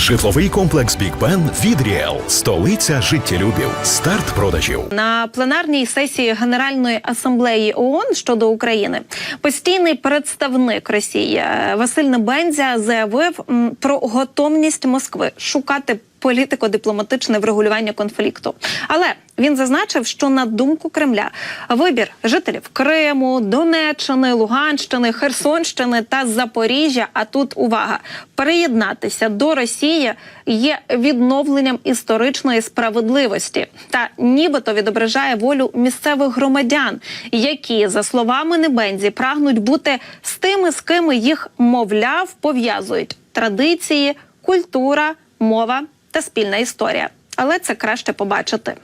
Житловий комплекс Бік Бен від Ріел. Столиця життєлюбів. Старт продажів. На пленарній сесії Генеральної асамблеї ООН щодо України постійний представник Росії е, Василь Небензя заявив про готовність Москви шукати політико-дипломатичне врегулювання конфлікту. Але він зазначив, що на думку Кремля вибір жителів Криму, Донеччини, Луганщини, Херсонщини та Запоріжжя. А тут увага приєднатися до Росії є відновленням історичної справедливості та нібито відображає волю місцевих громадян, які за словами Небензі прагнуть бути з тими, з ким їх мовляв пов'язують традиції, культура, мова та спільна історія. Але це краще побачити.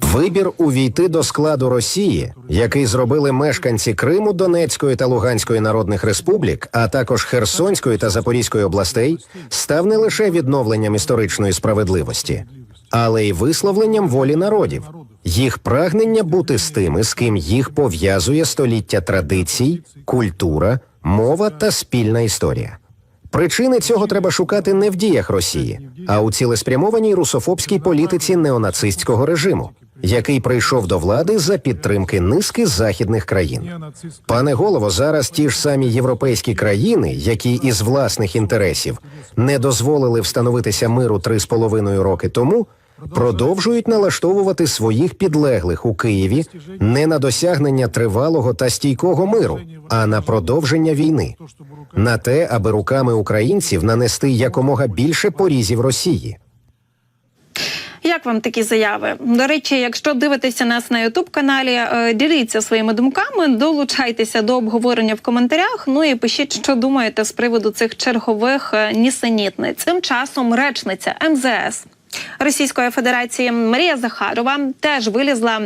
Вибір увійти до складу Росії, який зробили мешканці Криму, Донецької та Луганської народних республік, а також Херсонської та Запорізької областей, став не лише відновленням історичної справедливості, але й висловленням волі народів, їх прагнення бути з тими, з ким їх пов'язує століття традицій, культура, мова та спільна історія. Причини цього треба шукати не в діях Росії, а у цілеспрямованій русофобській політиці неонацистського режиму, який прийшов до влади за підтримки низки західних країн. Пане голово, зараз ті ж самі європейські країни, які із власних інтересів не дозволили встановитися миру три з половиною роки тому. Продовжують налаштовувати своїх підлеглих у Києві не на досягнення тривалого та стійкого миру, а на продовження війни, на те, аби руками українців нанести якомога більше порізів Росії. Як вам такі заяви? До речі, якщо дивитеся нас на Ютуб каналі, е, діліться своїми думками, долучайтеся до обговорення в коментарях. Ну і пишіть, що думаєте з приводу цих чергових е, нісенітниць. Цим часом речниця МЗС. Російської Федерації Марія Захарова теж вилізла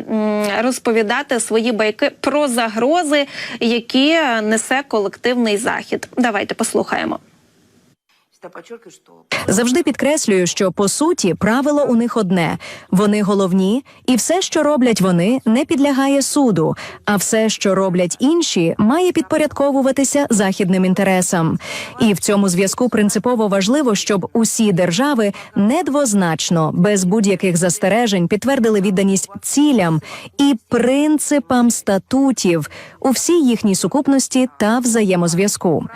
розповідати свої байки про загрози, які несе колективний захід. Давайте послухаємо. Завжди підкреслюю, що по суті правило у них одне: вони головні, і все, що роблять вони, не підлягає суду. А все, що роблять інші, має підпорядковуватися західним інтересам. І в цьому зв'язку принципово важливо, щоб усі держави недвозначно, без будь-яких застережень, підтвердили відданість цілям і принципам статутів у всій їхній сукупності та взаємозв'язку.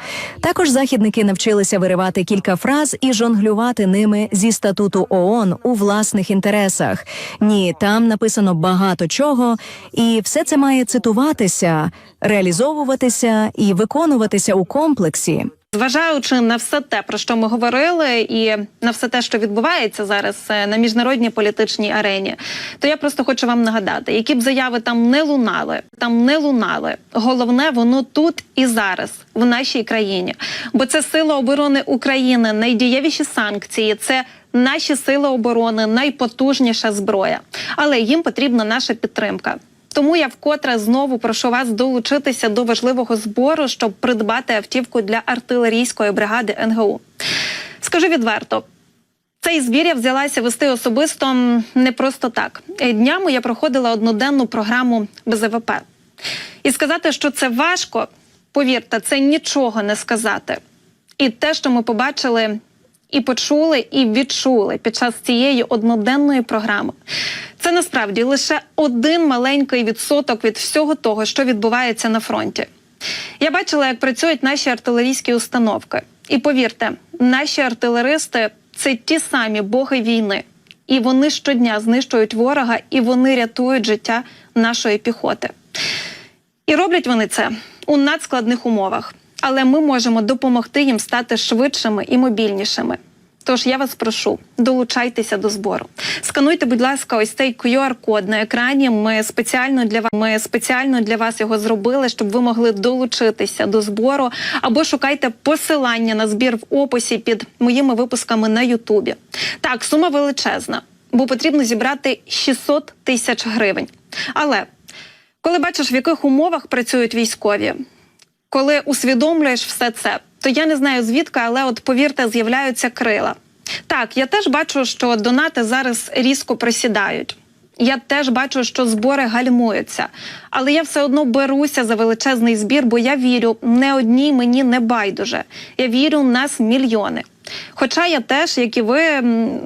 Також західники навчилися виривати кілька фраз і жонглювати ними зі статуту ООН у власних інтересах. Ні, там написано багато чого, і все це має цитуватися, реалізовуватися і виконуватися у комплексі. Зважаючи на все те, про що ми говорили, і на все те, що відбувається зараз е, на міжнародній політичній арені, то я просто хочу вам нагадати, які б заяви там не лунали, там не лунали. Головне, воно тут і зараз, в нашій країні. Бо це сила оборони України, найдієвіші санкції. Це наші сили оборони, найпотужніша зброя. Але їм потрібна наша підтримка. Тому я вкотре знову прошу вас долучитися до важливого збору, щоб придбати автівку для артилерійської бригади НГУ. Скажу відверто. Цей збір я взялася вести особисто не просто так. Днями я проходила одноденну програму БЗВП. І сказати, що це важко, повірте, це нічого не сказати. І те, що ми побачили і почули, і відчули під час цієї одноденної програми, це насправді лише один маленький відсоток від всього того, що відбувається на фронті. Я бачила, як працюють наші артилерійські установки. І повірте, наші артилеристи це ті самі боги війни. І вони щодня знищують ворога, і вони рятують життя нашої піхоти. І роблять вони це у надскладних умовах. Але ми можемо допомогти їм стати швидшими і мобільнішими. Тож я вас прошу, долучайтеся до збору. Скануйте, будь ласка, ось цей QR-код на екрані. Ми спеціально для вас ми спеціально для вас його зробили, щоб ви могли долучитися до збору. Або шукайте посилання на збір в описі під моїми випусками на Ютубі. Так, сума величезна, бо потрібно зібрати 600 тисяч гривень. Але коли бачиш, в яких умовах працюють військові, коли усвідомлюєш все це, то я не знаю звідки, але от повірте, з'являються крила. Так, я теж бачу, що донати зараз різко просідають. Я теж бачу, що збори гальмуються, але я все одно беруся за величезний збір, бо я вірю, не одній мені не байдуже. Я вірю, нас мільйони. Хоча я теж, як і ви,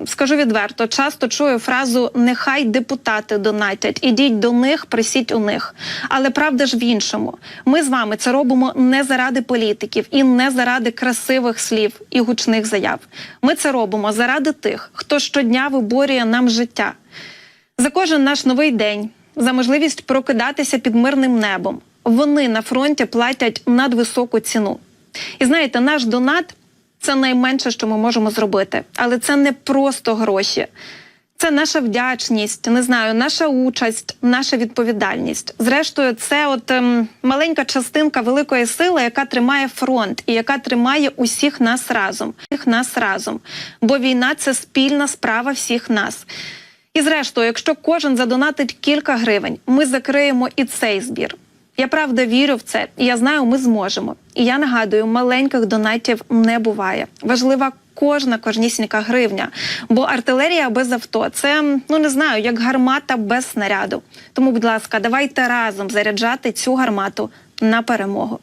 скажу відверто, часто чую фразу Нехай депутати донатять, ідіть до них, присіть у них. Але правда ж в іншому. Ми з вами це робимо не заради політиків і не заради красивих слів і гучних заяв. Ми це робимо заради тих, хто щодня виборює нам життя. За кожен наш новий день, за можливість прокидатися під мирним небом. Вони на фронті платять надвисоку ціну. І знаєте, наш донат це найменше, що ми можемо зробити, але це не просто гроші. Це наша вдячність, не знаю, наша участь, наша відповідальність. Зрештою, це от ем, маленька частинка великої сили, яка тримає фронт і яка тримає усіх нас разом. Всіх нас разом. Бо війна це спільна справа всіх нас. І зрештою, якщо кожен задонатить кілька гривень, ми закриємо і цей збір. Я правда вірю в це, і я знаю, ми зможемо. І я нагадую, маленьких донатів не буває. Важлива кожна кожнісінька гривня. Бо артилерія без авто це ну не знаю, як гармата без снаряду. Тому, будь ласка, давайте разом заряджати цю гармату на перемогу.